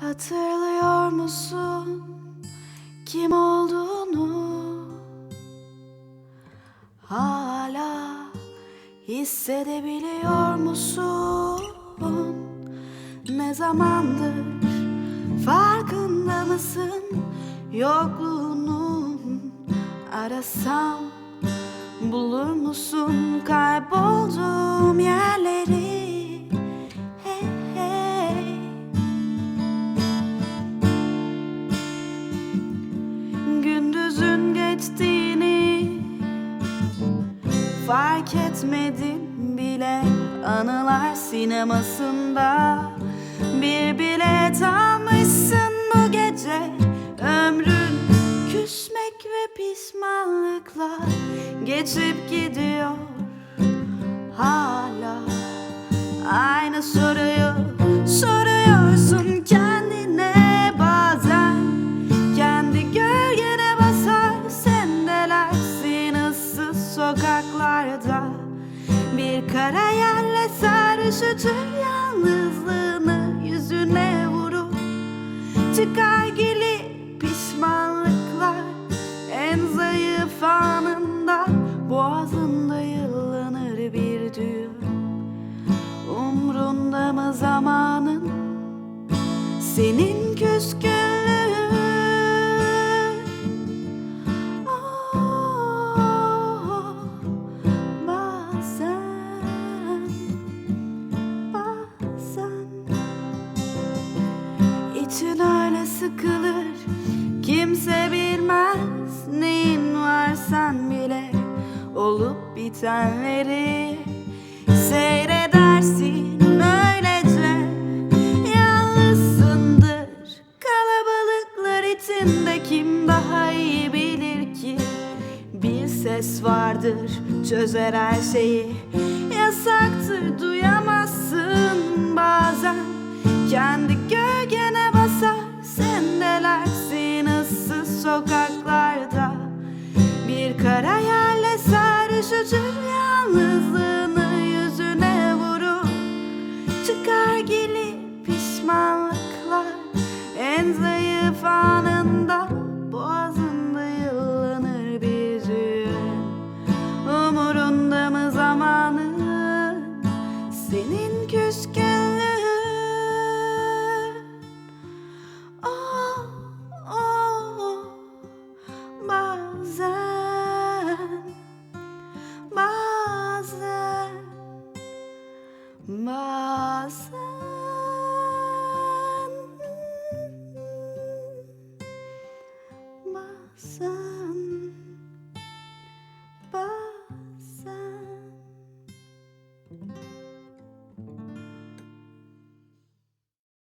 Hatırlıyor musun kim olduğunu? Hala hissedebiliyor musun? Ne zamandır farkında mısın yokluğunun? Arasam bulur musun kaybolduğum yerleri? Fark etmedim bile Anılar sinemasında. Bir bilet almışsın bu gece. Ömrün küsmek ve pişmanlıkla geçip gidiyor Bir kara yerle sarışıtır yalnızlığını yüzüne vurur Çıkar gili pişmanlıklar. En zayıf anında Boğazında yıllanır bir düğüm Umrunda mı zamanın? Senin küskünlüğün sıkılır. Kimse bilmez neyin var sen bile. Olup bitenleri seyredersin öylece. Yalnızsındır kalabalıklar içinde. Kim daha iyi bilir ki? Bir ses vardır çözer her şeyi. Yasaktır duyamazsın bazen zayıf anında Boğazında yıllanır bir düğün Umurunda mı zamanın Senin küskünlüğün. Oh, oh, bazen Bazen Bazen Bazen